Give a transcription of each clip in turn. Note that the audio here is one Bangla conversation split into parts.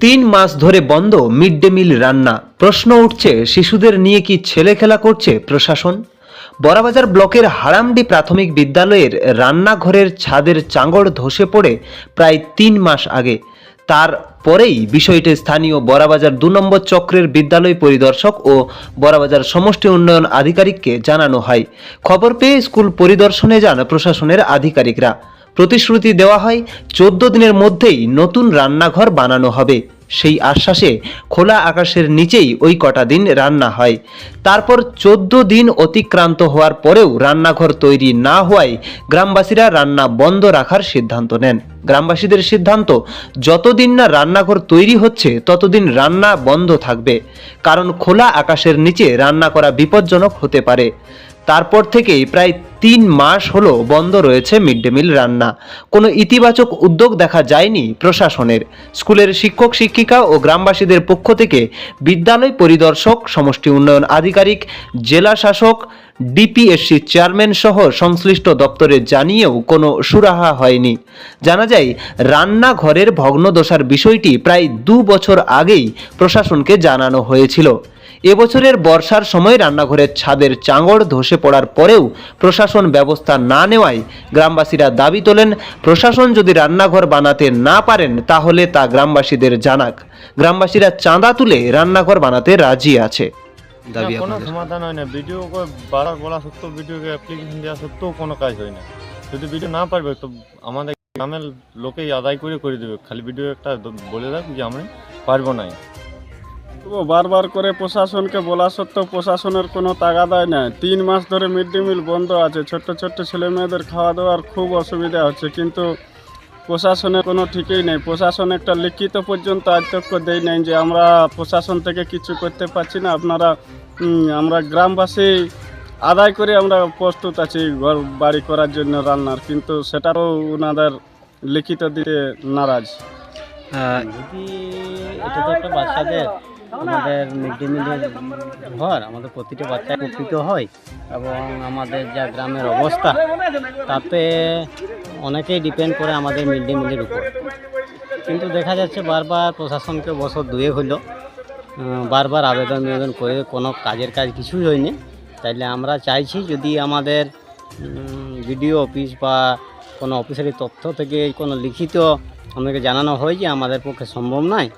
তিন মাস ধরে বন্ধ মিড ডে মিল রান্না। প্রশ্ন উঠছে, শিশুদের নিয়ে কি ছেলে খেলা করছে প্রশাসন? বড়াবাজার ব্লকের হারামডি প্রাথমিক বিদ্যালয়ের রান্নাঘরের ছাদের চাঙড় ধসে পড়ে প্রায় তিন মাস আগে। তারপরেই বিষয়টি স্থানীয় বড়াবাজার দু নম্বর চক্রের বিদ্যালয় পরিদর্শক ও বড়াবাজার সমষ্টি উন্নয়ন আধিকারিককে জানানো হয়। খবর পেয়ে স্কুল পরিদর্শনে যান প্রশাসনের আধিকারিকরা। প্রতিশ্রুতি দেওয়া হয়, চোদ্দ দিনের মধ্যেই নতুন রান্নাঘর বানানো হবে। সেই আশ্বাসে খোলা আকাশের নিচেই ওই কটা দিন রান্না হয়। তারপর চোদ্দ দিন অতিক্রান্ত হওয়ার পরেও রান্নাঘর তৈরি না হওয়ায় গ্রামবাসীরা রান্না বন্ধ রাখার সিদ্ধান্ত নেন। গ্রামবাসীদের সিদ্ধান্ত, যতদিন না রান্নাঘর তৈরি হচ্ছে, ততদিন রান্না বন্ধ থাকবে। কারণ খোলা আকাশের নিচে রান্না করা বিপজ্জনক হতে পারে। তারপর থেকেই প্রায় তিন মাস হলো বন্ধ রয়েছে মিড ডে মিল রান্না। কোনো ইতিবাচক উদ্যোগ দেখা যায়নি প্রশাসনের। স্কুলের শিক্ষক, শিক্ষিকা ও গ্রামবাসীদের পক্ষ থেকে বিদ্যালয় পরিদর্শক, সমষ্টি উন্নয়ন আধিকারিক, জেলা শাসক, ডিপিএসসি চেয়ারম্যান সহ সংশ্লিষ্ট দপ্তরে জানিয়েও কোনো সুরাহা হয়নি। জানা যায়, রান্নাঘরের ভগ্নদশার বিষয়টি প্রায় দু বছর আগেই প্রশাসনকে জানানো হয়েছিল। এবছরের বর্ষার সময় রান্নাঘরের ছাদের চাঙড় ধসে পড়ার পরেও প্রশাসন ব্যবস্থা না নেওয়ায় গ্রামবাসীরা দাবি তোলেন প্রশাসন যদি রান্নাঘর বানাতে না পারেন তাহলে তা গ্রামবাসীদের জানাক। গ্রামবাসীরা চাঁদা তুলে রান্নাঘর বানাতে রাজি আছে। দাবি কোনো সমাধান হয় না। ভিডিও বাড়া বলা সত্ত্বেও ভিডিওকে অ্যাপ্লিকেশন দেওয়া সত্ত্বেও কোনো কাজ হয় না। যদি ভিডিও না পারবে তো আমাদের গ্রামের লোকেই আদায় করে করে দেবে। খালি ভিডিও একটা বলে দেখ যে আমি পারব নাই তো বারবার করে প্রশাসনকে বলা সত্ত্বেও প্রশাসনের কোনো তাগাদাই নাই। তিন মাস ধরে মিড ডে মিল বন্ধ আছে ছোট্ট ছোট্ট ছেলে মেয়েদের খাওয়া দাওয়ার খুব অসুবিধা হচ্ছে কিন্তু প্রশাসনের কোনো ঠিকই নেই। প্রশাসন একটা লিখিত পর্যন্ত আজতক্য দেয় নাই যে আমরা প্রশাসন থেকে কিছু করতে পারছি না। আপনারা আমরা গ্রামবাসী আদায় করে আমরা প্রস্তুত আছি ঘর বাড়ি করার জন্য রান্নার কিন্তু সেটারও ওনাদের লিখিত দিতে নারাজ। যদি এটা তো একটা বাচ্চাদের আমাদের মিড ডে মিলের ঘর, আমাদের প্রতিটা বাচ্চা উপকৃত হয় এবং আমাদের যা গ্রামের অবস্থা, তাতে অনেকেই ডিপেন্ড করে আমাদের মিড ডে মিলের উপর। কিন্তু দেখা যাচ্ছে বারবার প্রশাসনকে বছর দুয়ে হলো বারবার আবেদন নিবেদন করে কোনো কাজের কাজ কিছুই হয়নি। তাইলে আমরা চাইছি যদি আমাদের ভিডিও অফিস বা কোনো অফিসারি তথ্য থেকে কোনো লিখিত আমাদেরকে জানানো হয় যে আমাদের পক্ষে সম্ভব নয়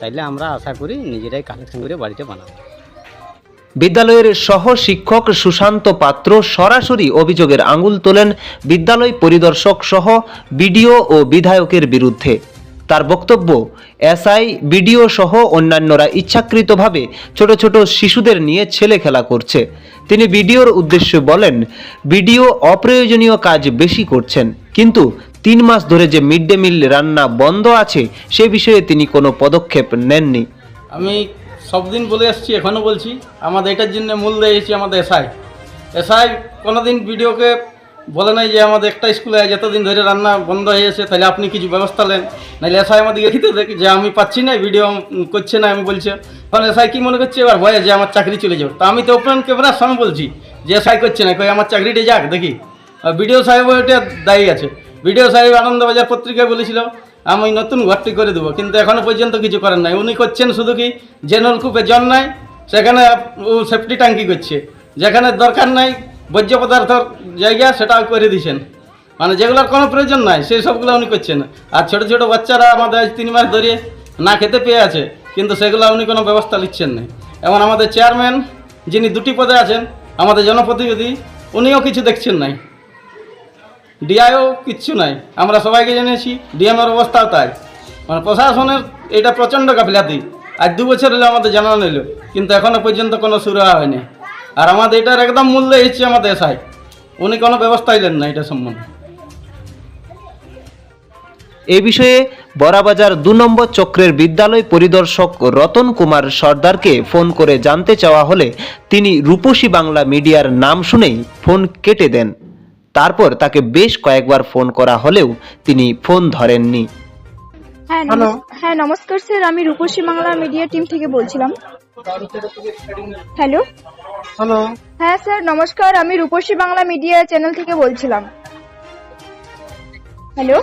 তাইলে আমরা আশা করি নিজেরাই কালেকশন করে বাড়িতে বানাবো। বিদ্যালয়ের সহ শিক্ষক সুশান্ত পাত্র সরাসরি অভিযোগের আঙুল তোলেন বিদ্যালয় পরিদর্শক সহ বিডিও ও বিধায়কের বিরুদ্ধে। তার বক্তব্য, এসআই, বিডিও সহ অন্যান্যরা ইচ্ছাকৃতভাবে ছোট ছোট শিশুদের নিয়ে ছেলে খেলা করছে। তিনি বিডিওর উদ্দেশ্যে বলেন, বিডিও অপ্রয়োজনীয় কাজ বেশি করছেন, কিন্তু তিন মাস ধরে যে মিড ডে মিল রান্না বন্ধ আছে, সে বিষয়ে তিনি কোনো পদক্ষেপ নেননি। আমি সবদিন বলে আসছি এখনও বলছি, আমাদের এটার জন্য মূল দিয়েছি আমাদের এসআই। এসআই কোনোদিন ভিডিওকে বলে নাই যে আমাদের একটা স্কুলে যতদিন ধরে রান্না বন্ধ হয়ে গেছে তাহলে আপনি কিছু ব্যবস্থা নেন। নাহলে এসআই আমাদের লিখিত দেখি যে আমি পাচ্ছি না, ভিডিও করছে না, আমি বলছে। তখন এসআই কি মনে করছে? এবার ভয়ে যে আমার চাকরি চলে যাবে। তা আমি তো ওপেন ক্যামেরার সামনে বলছি, যে এসআই করছে না, কই আমার চাকরিটা যাক, দেখি। ভিডিও সাহেব ওইটা দায়ী আছে। ভিডিও সাহেব আনন্দবাজার পত্রিকায় বলেছিল, আমি নতুন ঘরটি করে দেবো। কিন্তু এখনও পর্যন্ত কিছু করেন নাই। উনি করছেন শুধু কি যে নলকূপে জল নাই, সেখানে ও সেফটি ট্যাঙ্কি করছে। যেখানে দরকার নাই বর্জ্য পদার্থর জায়গা, সেটাও করে দিয়েছেন। মানে যেগুলোর কোনো প্রয়োজন নাই, সেই সবগুলো উনি করছেন। আর ছোট ছোট বাচ্চারা আমাদের আজ তিন মাস ধরে না খেতে পেয়ে আছে, কিন্তু সেগুলো উনি কোনো ব্যবস্থা নিচ্ছেন না এবং আমাদের চেয়ারম্যান, যিনি দুটি পদে আছেন, আমাদের জনপ্রতিনিধি, উনিও কিছু দেখছেন নাই। ডিআইও কিচ্ছু নাই। আমরা সবাইকে জেনেছি ডিএমের অবস্থাও তাই। মানে প্রশাসনের এটা প্রচণ্ড গাফিলাতি। আজ দু বছর হলে আমাদের জানানো নিল, কিন্তু এখনও পর্যন্ত কোনো সুরাহা হয়নি। আর আমাদের এটার একদম মূল্য হচ্ছে আমাদের এসআই। উনি কোনো ব্যবস্থা নিলেন না এটা সম্বন্ধে। এ বিষয়ে বড়াবাজার দু নম্বর চক্রের বিদ্যালয় পরিদর্শক রতন কুমার সর্দারকে ফোন করে জানতে চাওয়া হলে তিনি রূপসী বাংলা মিডিয়ার নাম শুনেই ফোন কেটে দেন। তারপর তাকে বেশ কয়েকবার ফোন করা হলেও তিনি ফোন ধরেননি। হ্যাঁ নমস- হ্যাঁ নমস্কার স্যার আমি রূপসী বাংলা মিডিয়া টিম থেকে বলছিলাম। হ্যালো? হ্যালো হ্যাঁ স্যার নমস্কার আমি রূপসী বাংলা মিডিয়া চ্যানেল থেকে বলছিলাম। হ্যালো?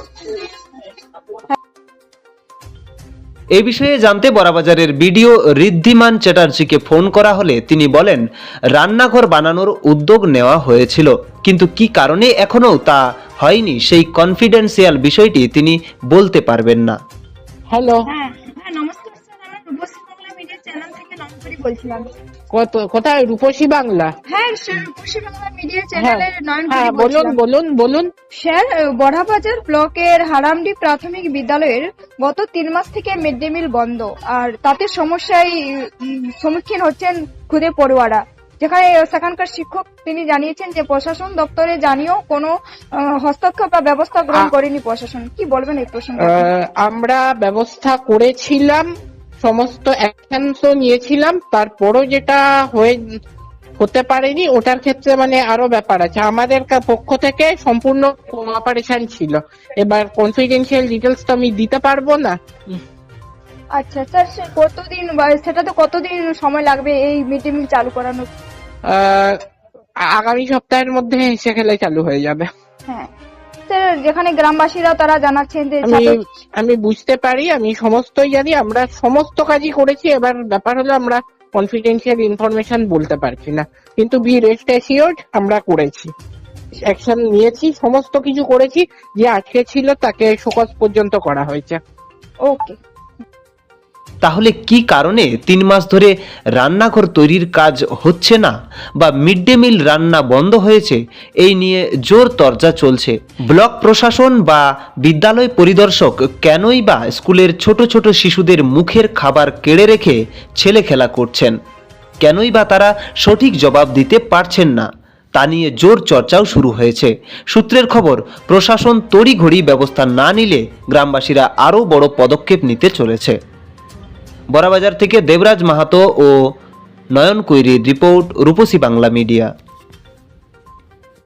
এই বিষয়ে জানতে বড়াবাজারের বিডিও ঋদ্ধিমান চ্যাটার্জিকে ফোন করা হলে তিনি বলেন রান্নাঘর বানানোর উদ্যোগ নেওয়া হয়েছিল কিন্তু কি কারণে এখনও তা হয়নি সেই কনফিডেন্সিয়াল বিষয়টি তিনি বলতে পারবেন না। হ্যালো। হ্যাঁ হ্যাঁ নমস্কার স্যার আমরা রূপসী বাংলা মিডিয়া চ্যানেল থেকে বলছিলাম। কত কোথায়? রূপসী বাংলা? হ্যাঁ স্যার রূপসী বাংলা মিডিয়া চ্যানেলের নয়ন হ্যাঁ বলুন বলুন বলুন। স্যার বড়াবাজার ব্লকের হারামডি প্রাথমিক বিদ্যালয়ের গত তিন মাস থেকে মিড ডে মিল বন্ধ। আর তাতে সমস্যায় সম্মুখীন হচ্ছেন খুদে পড়ুয়ারা। যেখানে সেখানকার শিক্ষক তিনি জানিয়েছেন যে প্রশাসন দপ্তরে জানিয়েও কোনো হস্তক্ষেপ বা ব্যবস্থা গ্রহণ করেনি প্রশাসন। কি বলবেন এই প্রসঙ্গে? আমরা ব্যবস্থা করেছিলাম সমস্ত অ্যাকশনসও নিয়েছিলাম তারপরও যেটা হয়ে হতে পারেনি ওটার ক্ষেত্রে মানে আরও ব্যাপার আছে। আমাদের পক্ষ থেকে সম্পূর্ণ কোঅপারেশন ছিল। এবার কনফিডেন্সিয়াল ডিটেলস তো আমি দিতে পারব না। আচ্ছা স্যার কতদিন সেটা তো কতদিন সময় লাগবে এই মিড ডে মিল চালু করানোর? আগামী সপ্তাহের মধ্যে হেসে খেলে চালু হয়ে যাবে। হ্যাঁ। যেখানে গ্রামবাসীরা তারা জানাচ্ছেন যে আমি বুঝতে পারি আমি সমস্তই জানি আমরা সমস্ত কাজই করেছি এবার ব্যাপার হলো আমরা কনফিডেন্সিয়াল ইনফরমেশন বলতে পারছি না। কিন্তু বি রেস্ট অ্যাসিওর্ড আমরা করেছি। অ্যাকশন নিয়েছি সমস্ত কিছু করেছি যে আজকে ছিল তাকে শোকজ পর্যন্ত করা হয়েছে। ওকে তাহলে কি কারণে তিন মাস ধরে রান্নাঘর তৈরির কাজ হচ্ছে না বা মিড ডে মিল রান্না বন্ধ হয়েছে? এই নিয়ে জোর তরজা চলছে। ব্লক প্রশাসন বা বিদ্যালয় পরিদর্শক কেনই বা স্কুলের ছোট ছোট শিশুদের মুখের খাবার কেড়ে রেখে ছেলে খেলা করছেন? কেনই বা তারা সঠিক জবাব দিতে পারছেন না? তা নিয়ে জোর চর্চাও শুরু হয়েছে। সূত্রের খবর, প্রশাসন তড়িঘড়ি ব্যবস্থা না নিলে গ্রামবাসীরা আরও বড় পদক্ষেপ নিতে চলেছে। বড়াবাজার থেকে দেবরাজ মাহাতো ও নয়ন কৈরির রিপোর্ট রূপসী বাংলা মিডিয়া।